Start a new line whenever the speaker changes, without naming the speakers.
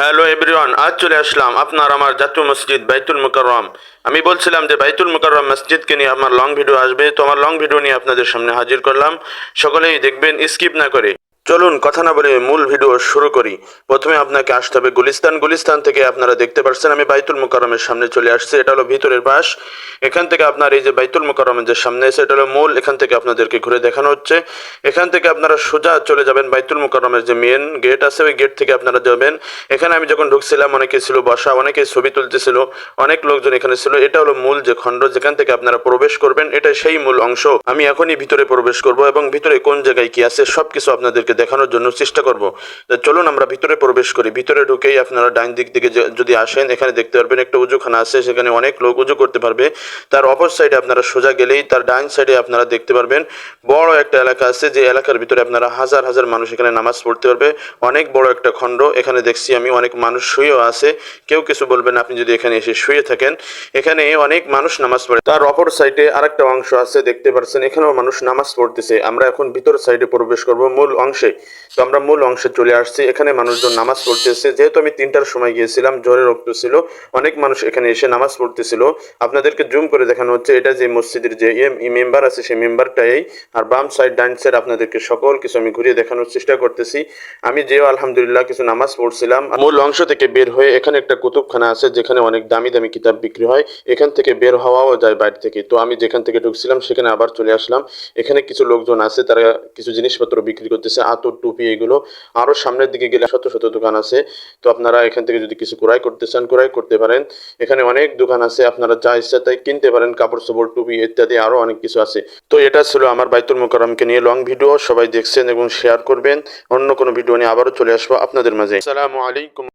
Hello everyone, আজ চলে আসলাম আপনার আমার জাতীয় মসজিদ বাইতুল মুকাররম। আমি বলছিলাম যে বাইতুল মুকাররম মসজিদকে নিয়ে আমার লং ভিডিও আসবে, তো আমার লং ভিডিও নিয়ে আপনাদের সামনে হাজির করলাম। সকলেই দেখবেন, স্কিপ না করে। চলুন কথা না বলে মূল ভিডিও শুরু করি। প্রথমে আপনাকে আসতে হবে গুলিস্তান। গুলিস্তান থেকে আপনারা দেখতে পাচ্ছেন আমি বাইতুল মুকাররমের সামনে চলে আসছি। এটা হলো ভিতরের পাশ এখান থেকে আপনার এই যে বাইতুল মুকাররমের যে সামনে আছে, এটা হলো মূল। এখান থেকে আপনাদেরকে ঘুরে দেখানো হচ্ছে। এখান থেকে আপনারা সোজা চলে যাবেন বাইতুল মুকাররমের যে মেন গেট আছে, ওই গেট থেকে আপনারা যাবেন। এখানে আমি যখন ঢুকছিলাম, অনেকে ছিল বসা, অনেকে ছবি তুলতেছিল, অনেক লোকজন এখানে ছিল। এটা হলো মূল যে খণ্ড, যেখান থেকে আপনারা প্রবেশ করবেন এটা সেই মূল অংশ। আমি এখনই ভিতরে প্রবেশ করব এবং ভিতরে কোন জায়গায় কি আছে, সবকিছু আপনাদেরকে দেখানোর জন্য চেষ্টা করব। চলুন আমরা ভিতরে প্রবেশ করি। ভিতরে ঢুকেই আপনারা ডাইন দিক থেকে যদি আসেন, এখানে দেখতে পারবেন একটা উজুখানা আছে, সেখানে অনেক লোক উজু করতে পারবে। তার অপর সাইডে আপনারা সোজা গেলেই তার ডাইন সাইডে আপনারা দেখতে পারবেন বড় একটা এলাকা আছে, যে এলাকার ভিতরে আপনারা হাজার হাজার মানুষ এখানে নামাজ পড়তে পারবে। অনেক বড় একটা খণ্ড, এখানে দেখছি আমি অনেক মানুষ শুয়েও আছে। কেউ কিছু বলবেন, আপনি যদি এখানে এসে শুয়ে থাকেন। এখানে অনেক মানুষ নামাজ পড়ে। তার অপর সাইডে আরেকটা অংশ আছে, দেখতে পাচ্ছেন এখানেও মানুষ নামাজ পড়তেছে। আমরা এখন ভিতর সাইডে প্রবেশ করব। মূল অংশে তো আমরা মূল অংশে চলে আসছি। এখানে মানুষজন নামাজ পড়তেছে। যেহেতু আমি তিনটার সময় গিয়েছিলাম জ্বরের রক্ত ছিল। অনেক মানুষ এখানে এসে নামাজ পড়তেছিল। আপনাদেরকে জুম করে দেখানো হচ্ছে, এটা যে মসজিদের যে মেম্বার আছে, সেই মেম্বারটাই। আর বাম সাইড ডাইন সাইড আপনাদেরকে সকল কিছু আমি ঘুরিয়ে দেখানোর চেষ্টা করতেছি। আমি যেও আলহামদুলিল্লাহ কিছু নামাজ পড়ছিলাম। মূল অংশ থেকে বের হয়ে এখানে একটা কুতুবখানা আছে, যেখানে অনেক দামি দামি কিতাব বিক্রি হয়। এখান থেকে বের হওয়াও যায় বাইরে থেকে। তো আমি যেখান থেকে ঢুকছিলাম, সেখানে আবার চলে আসলাম। এখানে কিছু লোকজন আছে, তারা কিছু জিনিসপত্র বিক্রি করতেছে। আতর টুপি এগুলো আরও সামনের দিকে গেলে শত শত দোকান আছে। তো আপনারা এখান থেকে যদি কিছু ক্রয় করতে চান, ক্রয় করতে পারেন। এখানে অনেক দোকান আছে, আপনারা যা ইচ্ছা তাই কিনতে পারেন, কাপড় চোপড়, টুপি ইত্যাদি আরও অনেক কিছু আছে। তো এটা ছিল আমার বাইতুল মোকারমকে নিয়ে লং ভিডিও সবাই দেখছেন এবং শেয়ার করবেন। অন্য কোনো ভিডিও নিয়ে আবারও চলে আসব আপনাদের মাঝে। আসসালামু আলাইকুম।